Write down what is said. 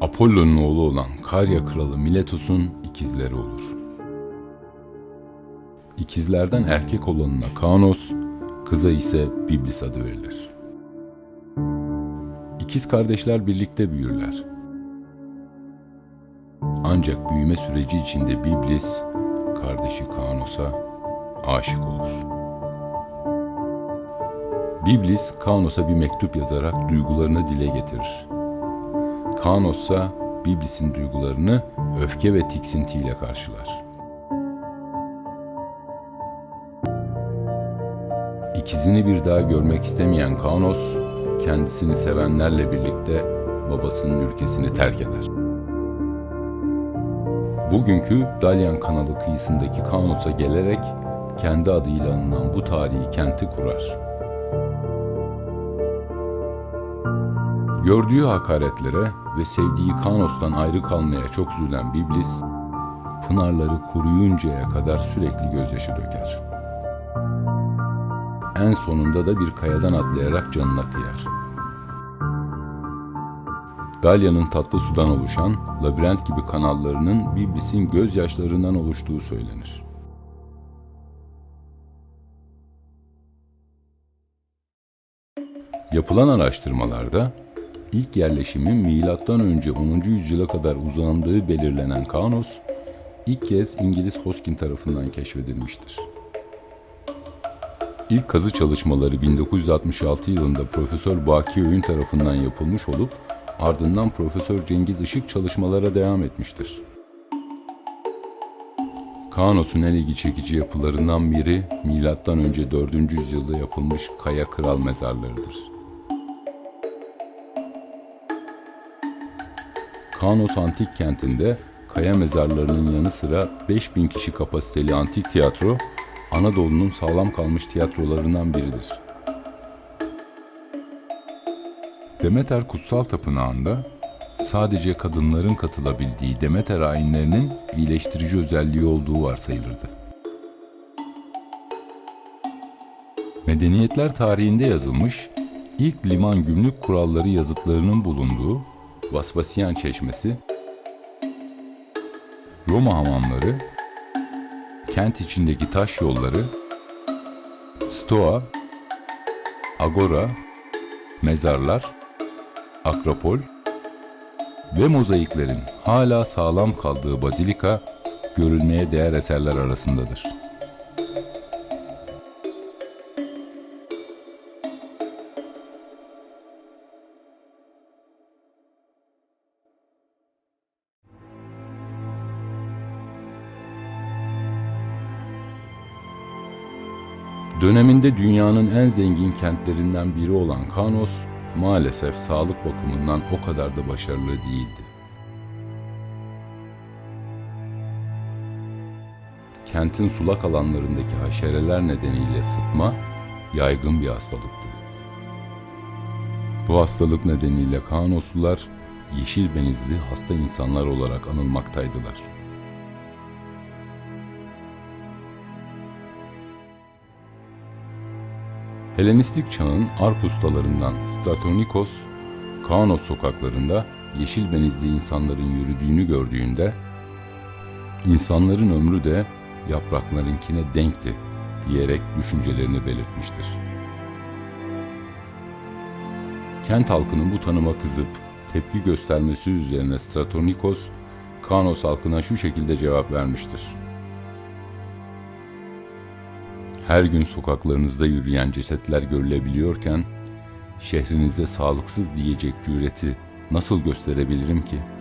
Apollo'nun oğlu olan Karya kralı Miletos'un ikizleri olur. İkizlerden erkek olanına Kanos, kıza ise Biblis adı verilir. İkiz kardeşler birlikte büyürler. Ancak büyüme süreci içinde Biblis, kardeşi Kanos'a aşık olur. Biblis, Kanos'a bir mektup yazarak duygularını dile getirir. Kanos ise Biblis'in duygularını öfke ve tiksintiyle karşılar. İkizini bir daha görmek istemeyen Kanos, kendisini sevenlerle birlikte babasının ülkesini terk eder. Bugünkü Dalyan kanalı kıyısındaki Kaunos'a gelerek kendi adıyla anılan bu tarihi kenti kurar. Gördüğü hakaretlere ve sevdiği Kaunos'tan ayrı kalmaya çok üzülen Biblis, pınarları kuruyuncaya kadar sürekli gözyaşı döker. En sonunda da bir kayadan atlayarak canına kıyar. Dalya'nın tatlı sudan oluşan labirent gibi kanallarının Biblis'in gözyaşlarından oluştuğu söylenir. Yapılan araştırmalarda ilk yerleşimin milattan önce 10. yüzyıla kadar uzandığı belirlenen Kaunos ilk kez İngiliz Hoskin tarafından keşfedilmiştir. İlk kazı çalışmaları 1966 yılında Profesör Baki Öğün tarafından yapılmış olup ardından Profesör Cengiz Işık çalışmalara devam etmiştir. Kaunos'un en ilgi çekici yapılarından biri önce 4. yüzyılda yapılmış Kaya Kral mezarlarıdır. Kaunos antik kentinde kaya mezarlarının yanı sıra 5000 kişi kapasiteli antik tiyatro Anadolu'nun sağlam kalmış tiyatrolarından biridir. Demeter Kutsal Tapınağı'nda sadece kadınların katılabildiği Demeter ayinlerinin iyileştirici özelliği olduğu varsayılırdı. Medeniyetler tarihinde yazılmış ilk liman gümrük kuralları yazıtlarının bulunduğu Vaspasyan Çeşmesi, Roma hamamları, kent içindeki taş yolları, Stoa, Agora, mezarlar, Akropol ve mozaiklerin hala sağlam kaldığı bazilika görülmeye değer eserler arasındadır. Döneminde dünyanın en zengin kentlerinden biri olan Kanos, maalesef sağlık bakımından o kadar da başarılı değildi. Kentin sulak alanlarındaki haşereler nedeniyle sıtma yaygın bir hastalıktı. Bu hastalık nedeniyle Kanoslular yeşil benizli hasta insanlar olarak anılmaktaydılar. Helenistik çağın arp ustalarından Stratonikos, Kaunos sokaklarında yeşil benizli insanların yürüdüğünü gördüğünde, insanların ömrü de yapraklarınkine denkti diyerek düşüncelerini belirtmiştir. Kent halkının bu tanıma kızıp tepki göstermesi üzerine Stratonikos, Kaunos halkına şu şekilde cevap vermiştir. Her gün sokaklarınızda yürüyen cesetler görülebiliyorken, şehrinizde sağlıksız diyecek cüreti nasıl gösterebilirim ki?''